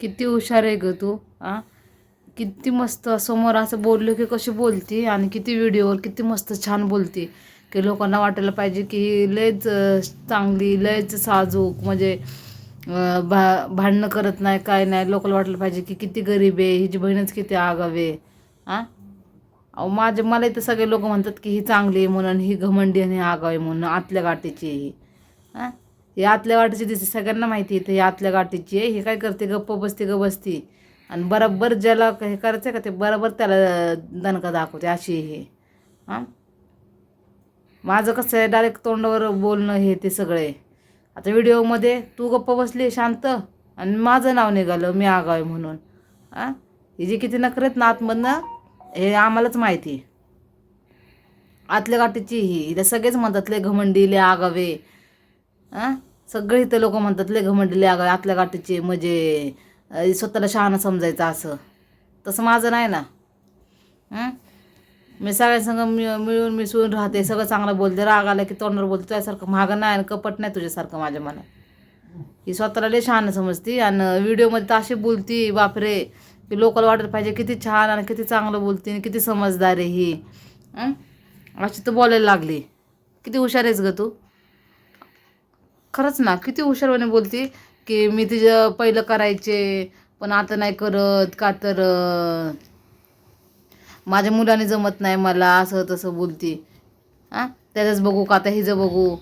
किती हुशार आहे ग तू आ? किती मस्त समोर असं बोललो की कशी बोलती आणि किती व्हिडिओवर किती मस्त छान बोलती. की लोकांना वाटायला पाहिजे की ही लयच चांगली लयच साजूक म्हणजे भा भांडणं करत नाही काय नाही. लोकांना वाटलं पाहिजे की किती गरीब आहे हिची बहीणच किती आगावे आ? अहो माझे मला इथं सगळे लोक म्हणतात की ही चांगली आहे म्हणून ही घमंडी आणि आगाव आहे म्हणून आतल्या गाठीची ही हां ही आतल्या गाठीची दिसते सगळ्यांना माहिती आहे ही आतल्या गाठीची आहे. हे काय करते? गप्प बसते ग बसती. आणि बरोबर ज्याला हे करायचं का ते बरोबर त्याला दणका दाखवते. अशी हे. हां? माझं कसं आहे डायरेक्ट तोंडावर बोलणं हे ते सगळे. आता व्हिडिओमध्ये तू गप्प बसली शांत. आणि माझं नाव निघालं मी आगाव आहे म्हणून. हां? ही जे किती नखरेत ना आतमधनं हे आम्हालाच माहिती आहे. आतल्या गाठीची ही हिला सगळेच म्हणतात लय घमंडी लय आगावे. हां? सगळे इथं लोक म्हणतात लय घमंडले आतल्या गाठीचे म्हणजे स्वतःला शहाणं समजायचं असं. तसं माझं नाही ना. मी सगळ्यांसंग मि मिळून मिसळून राहते सगळं चांगलं बोलते राग आला की तोंडावर बोलते तुझ्यासारखं महागं नाही आणि कपट नाही तुझ्यासारखं माझ्या मनात. ही स्वतःला लय शहाणं समजती आणि व्हिडिओमध्ये तर अशी बोलती बापरे की लोकल वाटत पाहिजे किती छान आणि किती चांगलं बोलते आणि किती समजदार आहे ही? अशी तर बोलायला लागली. किती हुशार आहेस गं तू? खरंच ना किती हुशारपणे बोलते की मी तिचं पहिलं करायचे पण आता नाही करत का तर माझ्या मुलाने जमत नाही मला असं तसं बोलते. हां? त्याच्याच बघू का आता हिचं बघू.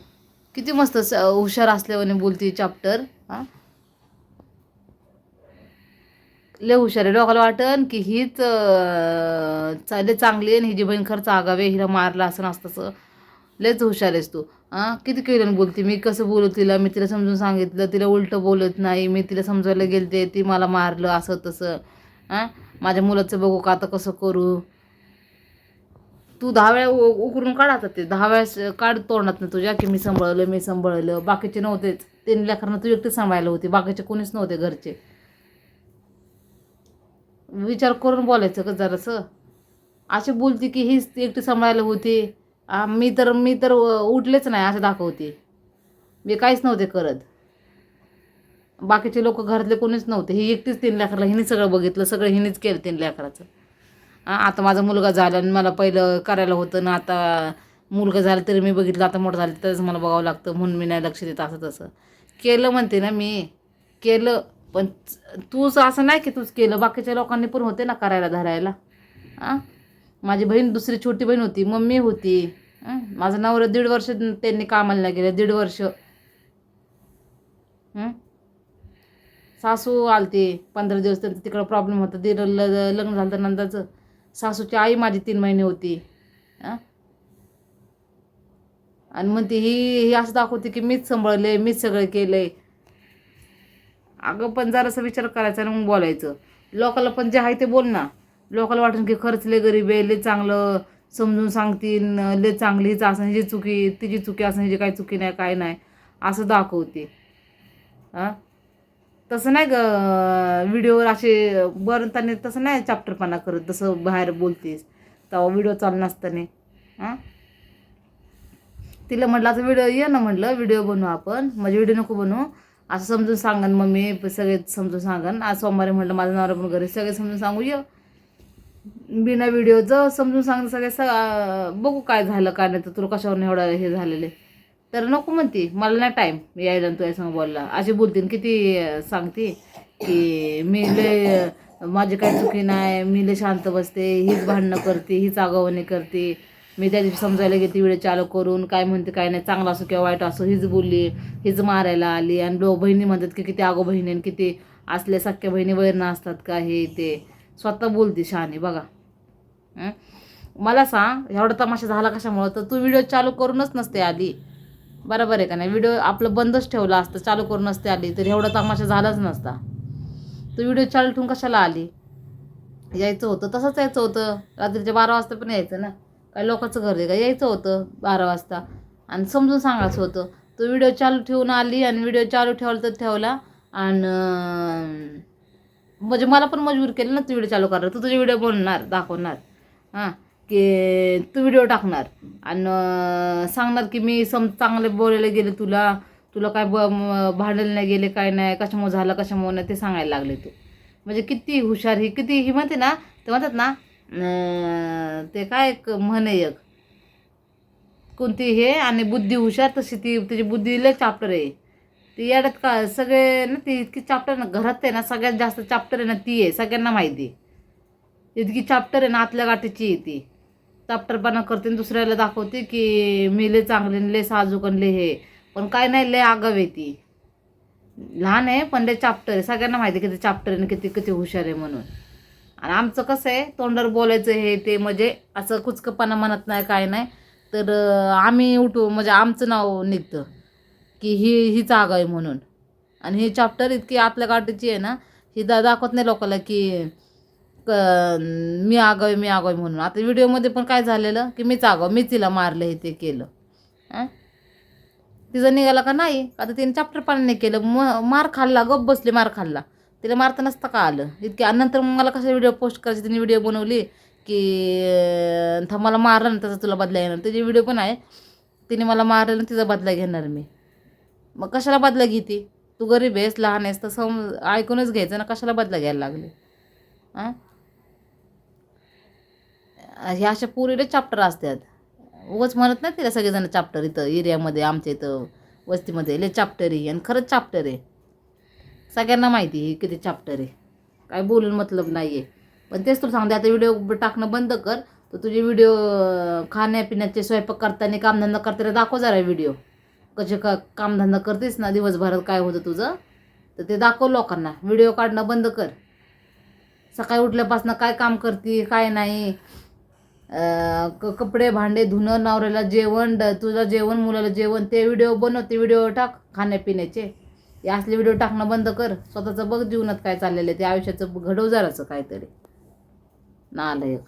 किती मस्त स- हुशार असल्यावाने बोलती चॅप्टर हां? लय हुशार आहे. लोकांना वाटन की हीच चाले लय चांगली आहे आणि हिची बहीण खरंच आगावे हिला मारला असं नसतं लयच हुशार आहेस तू. हां? किती केलं बोलते? मी कसं बोलू तिला? मी तिला समजून सांगितलं. तिला उलटं बोलत नाही. मी तिला समजायला गेलते. ती मला मारलं असं तसं. हां? माझ्या मुलाचं बघू का आता कसं करू? तू दहा वेळा उ- उकरून काढातात ते. दहा वेळेस काढ तोंडात ना तुझ्या की मी सांभाळलं मी सांभाळलं. बाकीचे नव्हतेच. तीन लेकरांना तू एकटे सांभाळायला होते. बाकीचे कोणीच नव्हते घरचे. विचार करून बोलायचं का जरासं. अशी बोलते की हीच एकटी सांभाळायला होती. मी तर मी तर उठलेच नाही असं दाखवते. मी काहीच नव्हते करत. बाकीचे लोक घरातले कोणीच नव्हते. ही एकटीच तीन लेकराला हिने सगळं बघितलं सगळं हिनेच केलं तीन लेकराचं. आता माझा मुलगा झाला आणि मला पहिलं करायला होतं ना आता मुलगा झाला तरी मी बघितलं आता मोठं झालं तरच मला बघावं लागतं म्हणून मी नाही लक्ष देत असं तसं. केलं म्हणते ना मी. केलं पण तूच असं नाही की तूच केलं. बाकीच्या लोकांनी पण होते ना करायला धरायला. हां माझी बहीण दुसरी छोटी बहीण होती मम्मी होती. माझं नवर दीड वर्ष त्यांनी कामाला गेलं दीड वर्ष. सासू आलते पंधरा दिवस त्यांचं तिकडं प्रॉब्लेम होता. दीड ल लग्न झालं तर नंतरचं सासूची आई माझी तीन महिने होती. आणि आणि म्हणते ही ही असं दाखवते की मीच सांभाळले मीच सगळं केलंय अगं पण जरासा विचार करायचा आणि मग बोलायचं. लोकाला पण जे आहे ते बोल ना. लोकाला वाटेल की खरंच लय गरीब आहे लय चांगलं समजून सांगतील लय चांगली हिचं असं हिची चुकी तिची चुकी असं हिची काही चुकी नाही काय नाही असं दाखवते. हां तसं नाही ग व्हिडिओवर असे बरं तसं नाही चॅप्टरपणा करत तसं बाहेर बोलतेस तेव्हा व्हिडिओ चालू नसताना. हां तिला म्हटलं आता व्हिडिओ ये ना म्हटलं व्हिडिओ बनवू आपण म्हणजे व्हिडिओ नको बनवू असं समजून सांगन मम्मी सगळे समजून सांगन आज सोमवारी म्हटलं माझं नवरा पण घरी सगळे समजून सांगू ये. बिना व्हिडिओ जर समजून सांग सगळे स बघू काय झालं काय नाही तर तुला कशावर एवढं हे झालेले? तर नको म्हणती. मला नाही टाईम यायला तू संग बोलला अशी बोलतीन किती सांगते की मी लय माझी काही चुकी नाही मी लय शांत बसते हीच भांडणं करते हीच आगावणी करते. मी त्या दिवशी समजायला गेली व्हिडिओ चालू करून काय म्हणते काय नाही चांगला असो किंवा वाईट असो हीच बोलली हीच मारायला आली. आणि लो बहिणी म्हणतात की किती आगो बहिणी आणि किती असल्या सख्या बहिणी वैरनं असतात का हे ते. स्वतः बोलते शहाणी बघा. मला सांग एवढा तमाशा झाला कशामुळं? तर तू व्हिडिओ चालू करूनच नसते आली बरोबर आहे का नाही? व्हिडिओ आपलं बंदच ठेवलं असतं चालू करून नसते आली तर एवढा तमाशा झालाच नसता. तू व्हिडिओ चालू ठेवून कशाला आली? यायचं होतं तसंच यायचं होतं. रात्रीच्या बारा वाजता पण यायचं ना. काय लोकांचं घर आहे का? यायचं होतं बारा वाजता. आणि समजून सांगायचं होतं. तू व्हिडिओ चालू ठेवून आली आणि व्हिडिओ चालू ठेवला तर ठेवला. आणि म्हणजे मला पण मजबूर केलं ना तू व्हिडिओ चालू करणार. तू तुझे व्हिडिओ बोलणार दाखवणार. हां की तू व्हिडिओ टाकणार. आणि सांगणार की मी सम चांगले बोलायला गेले तुला तुला काय ब भांडलं नाही गेले काय नाही कशामुळे झालं कशामुळे नाही ते सांगायला लागले तू. म्हणजे किती हुशार ही किती ही म्हणते ना ते म्हणतात ना ते काय एक म्हण आहे एक. कोणती हे आणि बुद्धी हुशार तशी ती त्याची बुद्धी लय चाप्टर आहे. ती याड्यात का सगळे ना ती इतकी चाप्टर ना घरात आहे ना सगळ्यात जास्त चाप्टर आहे ना ती आहे सगळ्यांना माहिती आहे. इतकी चाप्टर आहे ना आतल्या गाठीची आहे ती. चाप्टरपणा करते आणि दुसऱ्याला दाखवते की मी लय चांगले लय साजूक आणि हे. पण काय नाही लय आगाव आहे ती. लहान आहे पण लय चाप्टर आहे. सगळ्यांना माहिती आहे किती चाप्टर आहे किती किती हुशार आहे म्हणून. आणि आमचं कसं आहे तोंडावर बोलायचं हे ते म्हणजे असं कुचकपणा म्हणत नाही काय नाही. तर आम्ही उठू म्हणजे आमचं नाव निघतं की ही ही जागा आहे म्हणून. आणि ही चाप्टर इतकी आतल्या गाठीची आहे ना ही दा दाखवत नाही लोकांना की क- मी आगाव मी आगाव म्हणून. आता व्हिडिओमध्ये पण काय झालेलं? की मीच आगाव मीच तिला मारलं हे ते केलं. अं? तिचं निघाला का नाही? आता तिने चाप्टर पाण्याने केलं. म मार खाल्ला गप बसली मार खाल्ला. तिला मारता नसता का आलं? इतक्या नंतर मग मला कसं व्हिडिओ पोस्ट करायची? तिने व्हिडिओ बनवली की अं, था मला मारलं ना त्याचा तुला बदला येणार तिचे व्हिडिओ पण आहे. तिने मला मारलं ना तिचा बदला घेणार मी. मग कशाला बदला घेते? तू गरीब आहेस लहान आहेस तर सम ऐकूनच घ्यायचं ना कशाला बदला घ्यायला लागले? हां ह्या अशा पुरीले चाप्टर असतात. उगाच म्हणत नाही तिला सगळेजण चाप्टर इथं एरियामध्ये आमच्या इथं वस्तीमध्ये. लय चाप्टर आहे आणि खरंच चाप्टर आहे. सगळ्यांना माहिती आहे किती चाप्टर आहे. काय बोलून मतलब नाही आहे पण तेच तुला सांगते आता व्हिडिओ टाकणं बंद कर. तर तुझे व्हिडिओ खाण्यापिण्याचे स्वयंपाक करताना कामधंदा करताना दाखव जरा व्हिडिओ कसे का कामधंदा करतेस ना दिवसभरात काय होतं तुझं? तर ते दाखव लोकांना. व्हिडिओ काढणं बंद कर. सकाळी उठल्यापासून काय काम करते काय नाही. क कपडे भांडे धुणं नवऱ्याला जेवण ड तुझं जेवण मुलाला जेवण ते व्हिडिओ बनव ते व्हिडिओ टाक खाण्यापिण्याचे. हे असले व्हिडिओ टाकणं बंद कर. स्वतःचं बघ जीवनात काय चाललेलं आहे. ते आयुष्याचं घडव जराचं काहीतरी. नालायक.